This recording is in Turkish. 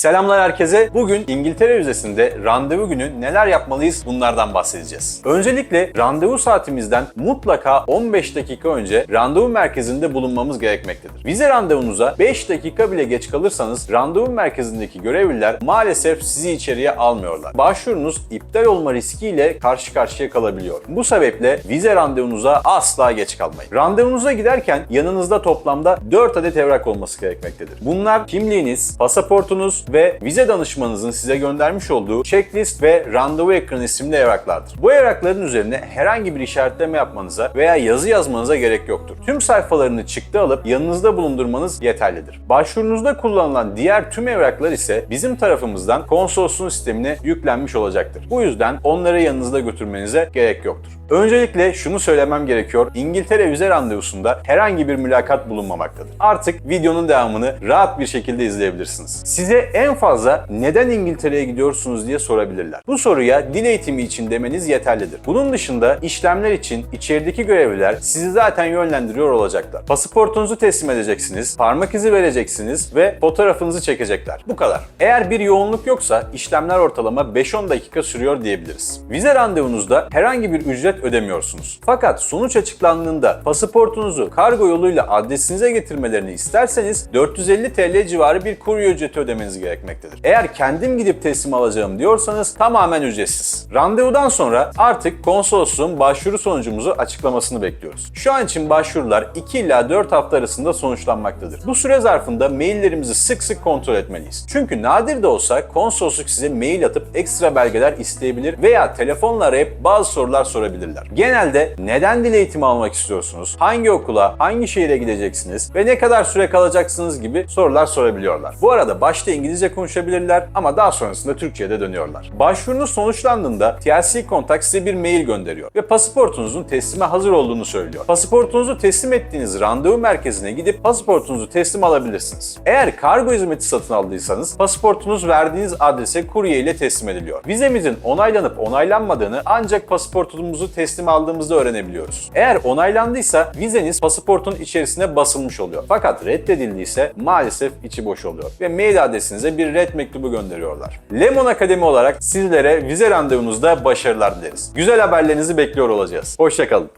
Selamlar herkese. Bugün İngiltere vizesinde randevu günü neler yapmalıyız bunlardan bahsedeceğiz. Öncelikle randevu saatimizden mutlaka 15 dakika önce randevu merkezinde bulunmamız gerekmektedir. Vize randevunuza 5 dakika bile geç kalırsanız randevu merkezindeki görevliler maalesef sizi içeriye almıyorlar. Başvurunuz iptal olma riskiyle karşı karşıya kalabiliyor. Bu sebeple vize randevunuza asla geç kalmayın. Randevunuza giderken yanınızda toplamda 4 adet evrak olması gerekmektedir. Bunlar kimliğiniz, pasaportunuz ve vize danışmanınızın size göndermiş olduğu checklist ve randevu ekranı isimli evraklardır. Bu evrakların üzerine herhangi bir işaretleme yapmanıza veya yazı yazmanıza gerek yoktur. Tüm sayfalarını çıktı alıp yanınızda bulundurmanız yeterlidir. Başvurunuzda kullanılan diğer tüm evraklar ise bizim tarafımızdan konsolosluğun sistemine yüklenmiş olacaktır. Bu yüzden onları yanınızda götürmenize gerek yoktur. Öncelikle şunu söylemem gerekiyor. İngiltere vize randevusunda herhangi bir mülakat bulunmamaktadır. Artık videonun devamını rahat bir şekilde izleyebilirsiniz. Size en fazla neden İngiltere'ye gidiyorsunuz diye sorabilirler. Bu soruya dil eğitimi için demeniz yeterlidir. Bunun dışında işlemler için içerideki görevliler sizi zaten yönlendiriyor olacaklar. Pasaportunuzu teslim edeceksiniz, parmak izi vereceksiniz ve fotoğrafınızı çekecekler. Bu kadar. Eğer bir yoğunluk yoksa işlemler ortalama 5-10 dakika sürüyor diyebiliriz. Vize randevunuzda herhangi bir ücret ödemiyorsunuz. Fakat sonuç açıklandığında pasaportunuzu kargo yoluyla adresinize getirmelerini isterseniz 450 TL civarı bir kurye ücreti ödemeniz gerekmektedir. Eğer kendim gidip teslim alacağım diyorsanız tamamen ücretsiz. Randevudan sonra artık konsolosluğun başvuru sonucumuzu açıklamasını bekliyoruz. Şu an için başvurular 2 ila 4 hafta arasında sonuçlanmaktadır. Bu süre zarfında maillerimizi sık sık kontrol etmeliyiz. Çünkü nadir de olsa konsolosluk size mail atıp ekstra belgeler isteyebilir veya telefonla arayıp bazı sorular sorabilirler. Genelde neden dil eğitimi almak istiyorsunuz, hangi okula, hangi şehire gideceksiniz ve ne kadar süre kalacaksınız gibi sorular sorabiliyorlar. Bu arada başta İngilizce konuşabilirler ama daha sonrasında Türkçe'ye de dönüyorlar. Başvurunuz sonuçlandığında TLC Contact size bir mail gönderiyor ve pasaportunuzun teslime hazır olduğunu söylüyor. Pasaportunuzu teslim ettiğiniz randevu merkezine gidip pasaportunuzu teslim alabilirsiniz. Eğer kargo hizmeti satın aldıysanız pasaportunuz verdiğiniz adrese kurye ile teslim ediliyor. Vizemizin onaylanıp onaylanmadığını ancak pasaportumuzu teslim aldığımızda öğrenebiliyoruz. Eğer onaylandıysa vizeniz pasaportun içerisine basılmış oluyor. Fakat reddedildiyse maalesef içi boş oluyor ve mail adresinize bir red mektubu gönderiyorlar. Lemon Akademi olarak sizlere vize randevunuzda başarılar dileriz. Güzel haberlerinizi bekliyor olacağız. Hoşçakalın.